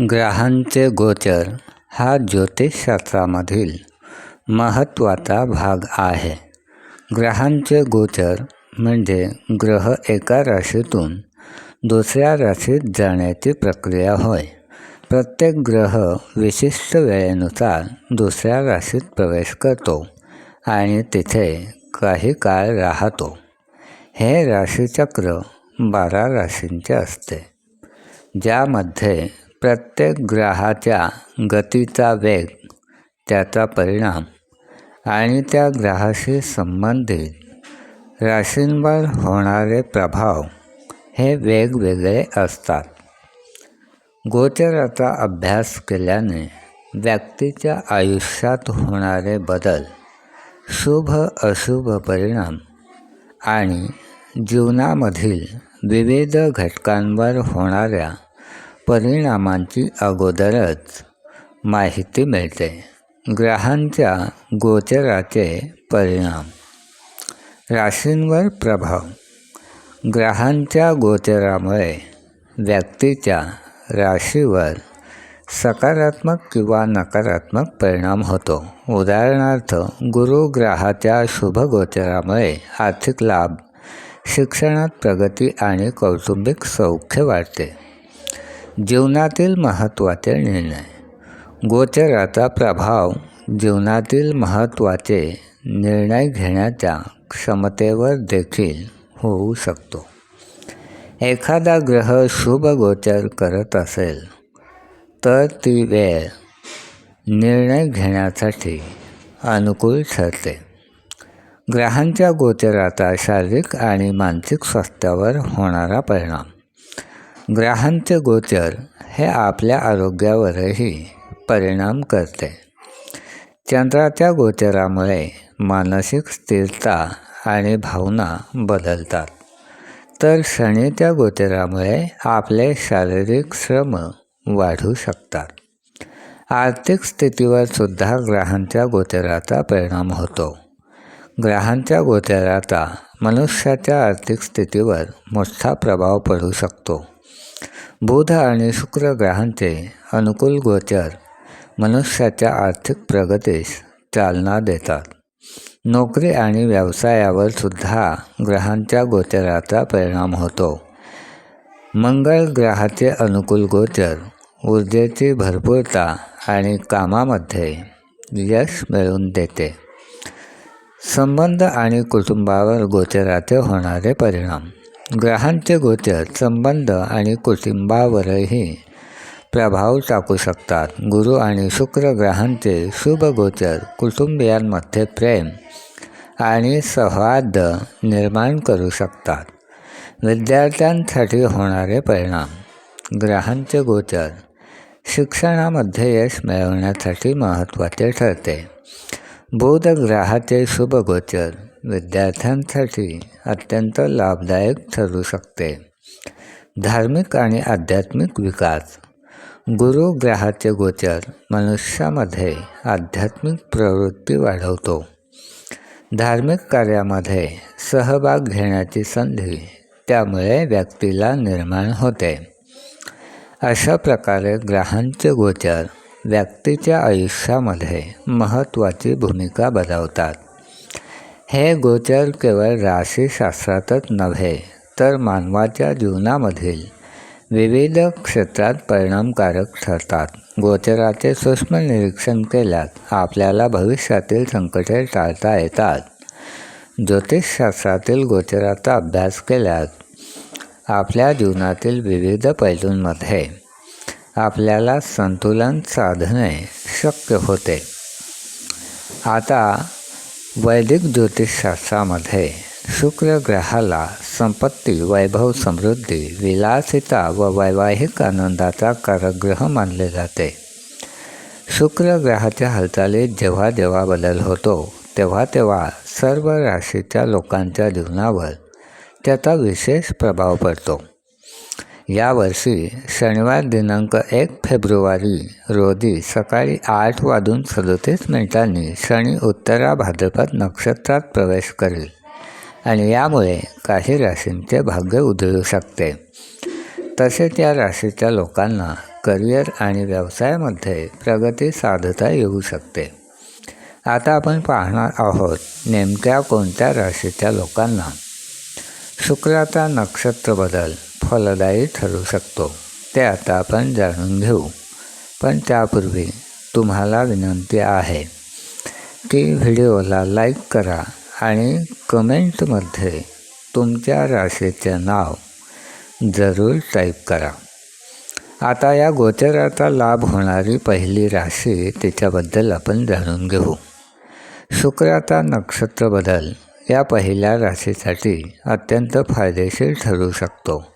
ग्रहांचे गोचर हा ज्योतिषशास्त्रामधील महत्त्वाचा भाग आहे. ग्रहांचे गोचर म्हणजे ग्रह एका राशीतून दुसऱ्या राशीत जाण्याची प्रक्रिया होय. प्रत्येक ग्रह विशिष्ट वेळेनुसार दुसऱ्या राशीत प्रवेश करतो आणि तिथे काही काळ राहतो. हे राशीचक्र बारा राशींचे असते ज्यामध्ये प्रत्येक ग्रहाच्या गतीचा वेग त्याचा परिणाम आणि त्या ग्रहाशी संबंधित राशींवर होणारे प्रभाव हे वेगवेगळे असतात. गोचराचा अभ्यास केल्याने व्यक्तीच्या आयुष्यात होणारे बदल शुभ अशुभ परिणाम आणि जीवनामधील विविध घटकांवर होणाऱ्या परिणामांची अगोदरच माहिती मिळते. ग्रहांच्या गोचराचे परिणाम. राशींवर प्रभाव. ग्रहांच्या गोचरामुळे व्यक्तीच्या राशीवर सकारात्मक किंवा नकारात्मक परिणाम होतो. उदाहरणार्थ गुरु ग्रहाच्या शुभ गोचरामुळे आर्थिक लाभ शिक्षणात प्रगती आणि कौटुंबिक सौख्य वाढते. जीवनातील महत्त्वाचे निर्णय. गोचराचा प्रभाव जीवनातील महत्त्वाचे निर्णय घेण्याच्या क्षमतेवर देखील होऊ शकतो. एखादा ग्रह शुभ गोचर करत असेल तर ती वेळ निर्णय घेण्यासाठी अनुकूल ठरते. ग्रहांच्या गोचराचा शारीरिक आणि मानसिक स्वास्थ्यावर होणारा परिणाम. ग्रहांचे गोचर हे आपल्या आरोग्यावरही परिणाम करते. चंद्राच्या गोचरामुळे मानसिक स्थिरता आणि भावना बदलतात. तर शनीच्या गोचरामुळे आपले शारीरिक श्रम वाढू शकतात. आर्थिक स्थितीवर सुद्धा ग्रहांच्या गोचराचा परिणाम होतो. ग्रहांच्या गोचराचा मनुष्याच्या आर्थिक स्थितीवर मोठा प्रभाव पडू शकतो. बुध आणि शुक्र ग्रहांचे अनुकूल गोचर मनुष्याच्या आर्थिक प्रगतीस चालना देतात. नोकरी आणि व्यवसायावर सुद्धा ग्रहांच्या गोचराचा परिणाम होतो. मंगळ ग्रहाचे अनुकूल गोचर ऊर्जेची भरपूरता आणि कामामध्ये यश मिळवून देते. संबंध आणि कुटुंबावर गोचराचे होणारे परिणाम ग्रहांचे गोचर संबंध आणि कुटुंबावरही प्रभाव टाकू शकतात. गुरु आणि शुक्र ग्रहांचे शुभ गोचर कुटुंबियांमध्ये प्रेम आणि सौहार्द निर्माण करू शकतात. विद्यार्थ्यांसाठी होणारे परिणाम. ग्रहांचे गोचर शिक्षणामध्ये यश मिळवण्यासाठी महत्त्वाचे ठरते. बुध ग्रहाचे शुभ गोचर विद्यार्थ्यांसाठी अत्यंत लाभदायक ठरू शकते. धार्मिक आणि आध्यात्मिक विकास. गुरु ग्रहाचे गोचर मनुष्यामध्ये आध्यात्मिक प्रवृत्ती वाढवतो. धार्मिक कार्यामध्ये सहभाग घेण्याची संधी त्यामुळे व्यक्तीला निर्माण होते. अशा प्रकारे ग्रहांचे गोचर व्यक्तीच्या आयुष्यामध्ये महत्त्वाची भूमिका बजावतात. हे गोचर केवळ राशीशास्त्रातच नव्हे तर मानवाच्या जीवनामधील विविध क्षेत्रात परिणामकारक ठरतात. गोचराचे सूक्ष्म निरीक्षण केल्यास आपल्याला भविष्यातील संकटे टाळता येतात. ज्योतिषशास्त्रातील गोचराचा अभ्यास केल्यास आपल्या जीवनातील विविध पैलूंमध्ये आपल्याला संतुलन साधणे शक्य होते. आता वैदिक ज्योतिषशास्त्रामध्ये शुक्र ग्रहाला संपत्ती वैभव समृद्धी विलासिता व वैवाहिक आनंदाचा कारग्रह मानले जाते. शुक्र ग्रहाच्या हालचालीत जेव्हा जेव्हा बदल होतो तेव्हा तेव्हा सर्व राशीच्या लोकांच्या जीवनावर त्याचा विशेष प्रभाव पडतो. यावर्षी शनिवार दिनांक एक फेब्रुवारी रोजी सकाळी आठ वाजून सदोतीस मिनिटांनी शनी उत्तरा भाद्रपद नक्षत्रात प्रवेश करेल आणि यामुळे काही राशींचे भाग्य उधळू शकते. तसेच या राशीच्या लोकांना करिअर आणि व्यवसायामध्ये प्रगती साधता येऊ शकते. आता आपण पाहणार आहोत नेमक्या कोणत्या राशीच्या लोकांना. शुक्राचा नक्षत्र बदल. फलदायी ठरू शकतो. ते आता आपण जाणून घेऊ. पण त्यापूर्वी तुम्हाला विनंती आहे की व्हिडिओला लाईक करा आणि कमेंटमध्ये तुमच्या राशीचे नाव जरूर टाईप करा. आता या गोचराचा लाभ होणारी पहिली राशी तिच्याबद्दल आपण जाणून घेऊ. शुक्राचा नक्षत्र बदल या पहिल्या राशीसाठी अत्यंत फायदेशीर ठरू शकतो.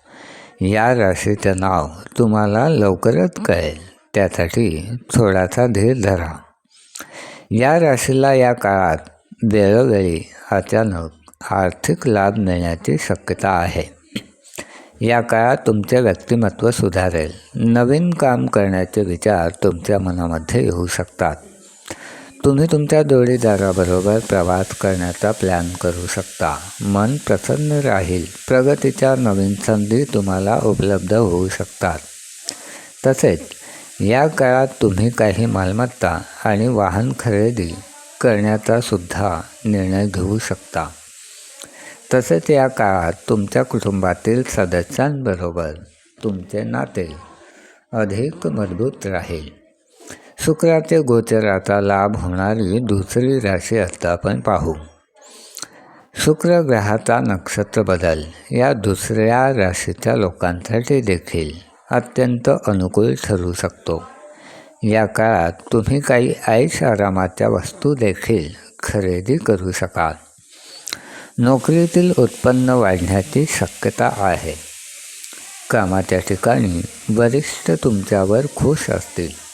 या राशीचं नाव तुम्हाला लवकरच कळेल. त्यासाठी थोडासा धीर धरा. या राशीला या काळात वेळोवेळी अचानक आर्थिक लाभ मिळण्याची शक्यता आहे. या काळात तुमचे व्यक्तिमत्व सुधारेल. नवीन काम करण्याचे विचार तुमच्या मनामध्ये येऊ शकतात. तुम्ही तुमच्या जोडीदाराबरोबर प्रवास करण्याचा प्लॅन करू शकता. मन प्रसन्न राहील. प्रगतीच्या नवीन संधी तुम्हाला उपलब्ध होऊ शकतात. तसेच या काळात तुम्ही काही मालमत्ता आणि वाहन खरेदी करण्याचा सुद्धा निर्णय घेऊ शकता. तसेच या काळात तुमच्या कुटुंबातील सदस्यांबरोबर तुमचे नाते अधिक मजबूत राहील. शुक्राचे गोचराचा लाभ होणारी दुसरी राशी आता आपण पाहू. शुक्र ग्रहाचा नक्षत्र बदल. या दुसऱ्या राशीच्या लोकांसाठी देखील अत्यंत अनुकूल ठरू शकतो. या काळात तुम्ही काही ऐश आरामाच्या वस्तू देखील खरेदी करू शकाल. नोकरीतील उत्पन्न वाढण्याची शक्यता आहे. कामाच्या ठिकाणी वरिष्ठ तुमच्यावर खुश असतील.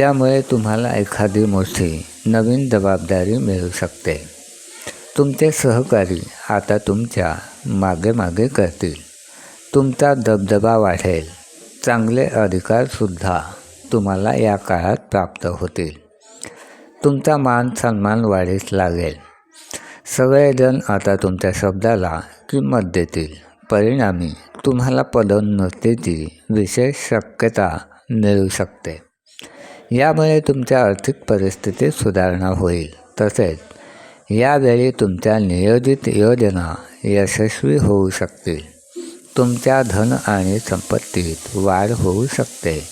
त्यामुळे तुम्हाला एखादी मोठी नवीन जबाबदारी मिळू शकते. तुमचे सहकारी आता तुमच्या मागे मागे करतील. तुमचा दबदबा वाढेल. चांगले अधिकारसुद्धा तुम्हाला या काळात प्राप्त होतील. तुमचा मान सन्मान वाढीस लागेल. सगळेजण आता तुमच्या शब्दाला किंमत देतील. परिणामी तुम्हाला पदोन्नतीची विशेष शक्यता मिळू शकते. यामुळे तुमच्या आर्थिक परिस्थितीत सुधारणा होईल. तसेच यावेळी तुमच्या नियोजित योजना यशस्वी होऊ शकतील. तुमच्या धन आणि संपत्तीत वाढ होऊ शकते.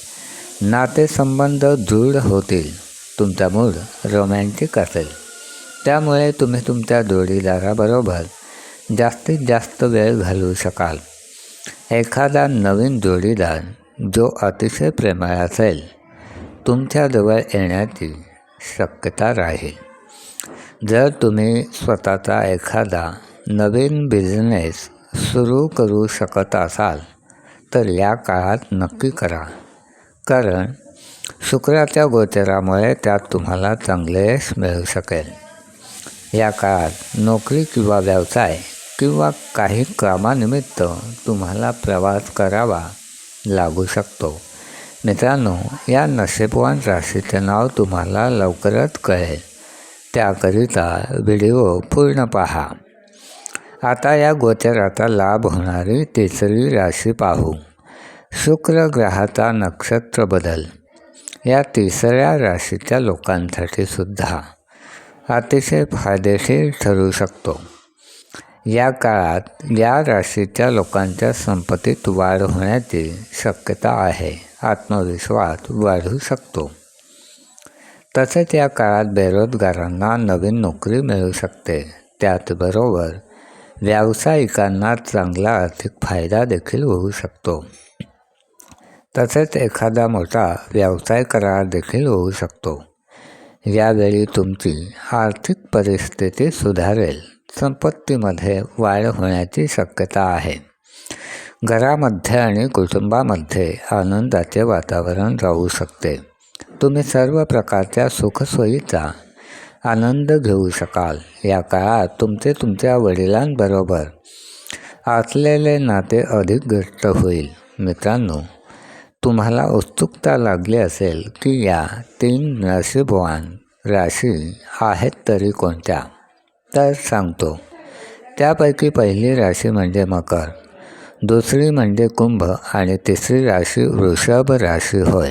नातेसंबंध दृढ होतील. तुमचा मूड रोमॅन्टिक असेल. त्यामुळे तुम्ही तुमच्या जोडीदाराबरोबर जास्तीत जास्त वेळ घालवू शकाल. एखादा नवीन जोडीदार जो अतिशय प्रेमळ असेल तुमच्याजवळ येण्याची शक्यता राहील. जर तुम्ही स्वतःचा एखादा नवीन बिझनेस सुरू करू शकत असाल तर या काळात नक्की करा. कारण शुक्राच्या गोचरामुळे त्यात तुम्हाला चांगले यश मिळू शकेल. या काळात नोकरी किंवा व्यवसाय किंवा काही कामानिमित्त तुम्हाला प्रवास करावा लागू शकतो. मित्रांनो या नशीबवान राशीचं नाव तुम्हाला लवकरच कळेल. त्याकरिता व्हिडिओ पूर्ण पहा. आता या गोचराचा लाभ होणारी तिसरी राशी पाहू. शुक्र ग्रहाचा नक्षत्र बदल. या तिसऱ्या राशीच्या लोकांसाठी सुद्धा अतिशय फायदेशीर ठरू शकतो. या काळात या राशीच्या लोकांच्या संपत्तीत वाढ होण्याची शक्यता आहे. आत्मविश्वास वाढू शकतो. तसेच या काळात बेरोजगारांना नवीन नोकरी मिळू शकते. त्याचबरोबर व्यावसायिकांना चांगला आर्थिक फायदा देखील होऊ शकतो. तसेच एखादा मोठा व्यवसाय करार देखील होऊ शकतो. यावेळी तुमची आर्थिक परिस्थिती सुधारेल. संपत्तीमध्ये वाढ होण्याची शक्यता आहे. घरामध्ये आणि कुटुंबामध्ये आनंदाचे वातावरण राहू शकते. तुम्ही सर्व प्रकारच्या सुखसोयीचा आनंद घेऊ शकाल. या काळात तुमचे तुमच्या वडिलांबरोबर असलेले नाते अधिक घट्ट होईल. मित्रांनो तुम्हाला उत्सुकता लागली असेल की या तीन नशीबवान राशी आहेत तरी कोणत्या? तर सांगतो. त्यापैकी पहिली राशी म्हणजे मकर. दुसरी म्हणजे कुंभ आणि तिसरी राशी वृषभ राशी होय.